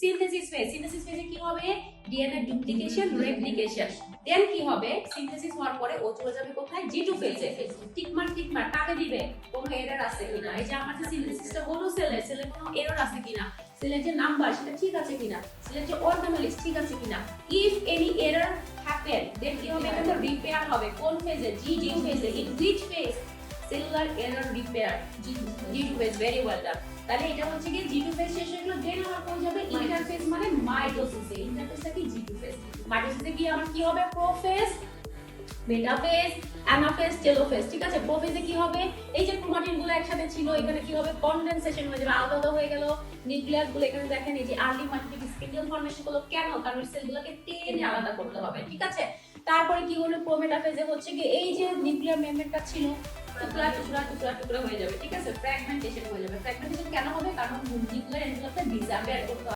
Synthesis phase synthesis ফেজে কি হবে? ডিএনএ ডুপ্লিকেশন রেপ্লিকেশন দেন কি হবে? সিনথেসিস হওয়ার পরে ও চলে যাবে কোথায়? জি টু ফেজে টিক মার্ক টিক মার্ক কাকে দিবে? কোনো এরর আছে কিনা? এই যে আমার যে সিনথেসিসটা হলো সেলে সেলে কোনো এরর আছে কিনা? সেলের যে নাম্বার সেটা ঠিক আছে কিনা? সেলের যে অর্গানালিস ঠিক আছে কিনা? If any error happen then কি হবে? এটা রিপেয়ার হবে। কোন ফেজে জি জি ফেজে in which phase cellular error repair G G two phase very well done তাহলে এটা হচ্ছে কি জি টু ফেজ ইন্টারফেজ মানে মাইটোসিসে ইন্টারফেজটা কি জি টু ফেজ মাইটোসিসে গিয়ে আমার কি হবে? প্রোফেজ মেটাফেজ অ্যানাফেজ টেলোফেজ ঠিক আছে? প্রোফেজে কি হবে? এই যে ক্রোমাটিনগুলো একসাথে ছিল, এখানে কি হবে? কনডেনসেশন হয়ে যাবে, আলাদা হয়ে গেল। নিউক্লিয়াসগুলো এখানে দেখেন, এই যে আর্লি মাইটোটিক স্পিন্ডল ফর্মেশনগুলো কেন? কারণ সেলগুলোকে টেনে আলাদা করতে হবে, ঠিক আছে? তারপরে কি হলো? প্রোমেটাফেজে হচ্ছে কি এই যে নিউক্লিয়ার মেমব্রেনটা ছিল, টুকরা টুকরা টুকরা টুকরা হয়ে যাবে, ঠিক আছে? ফ্র্যাগমেন্টেশন হয়ে যাবে। ফ্র্যাগমেন্টেশন কেন হবে? কারণ নিউক্লিয়ার এনভেলপটা ডিসঅ্যাপিয়ার করতে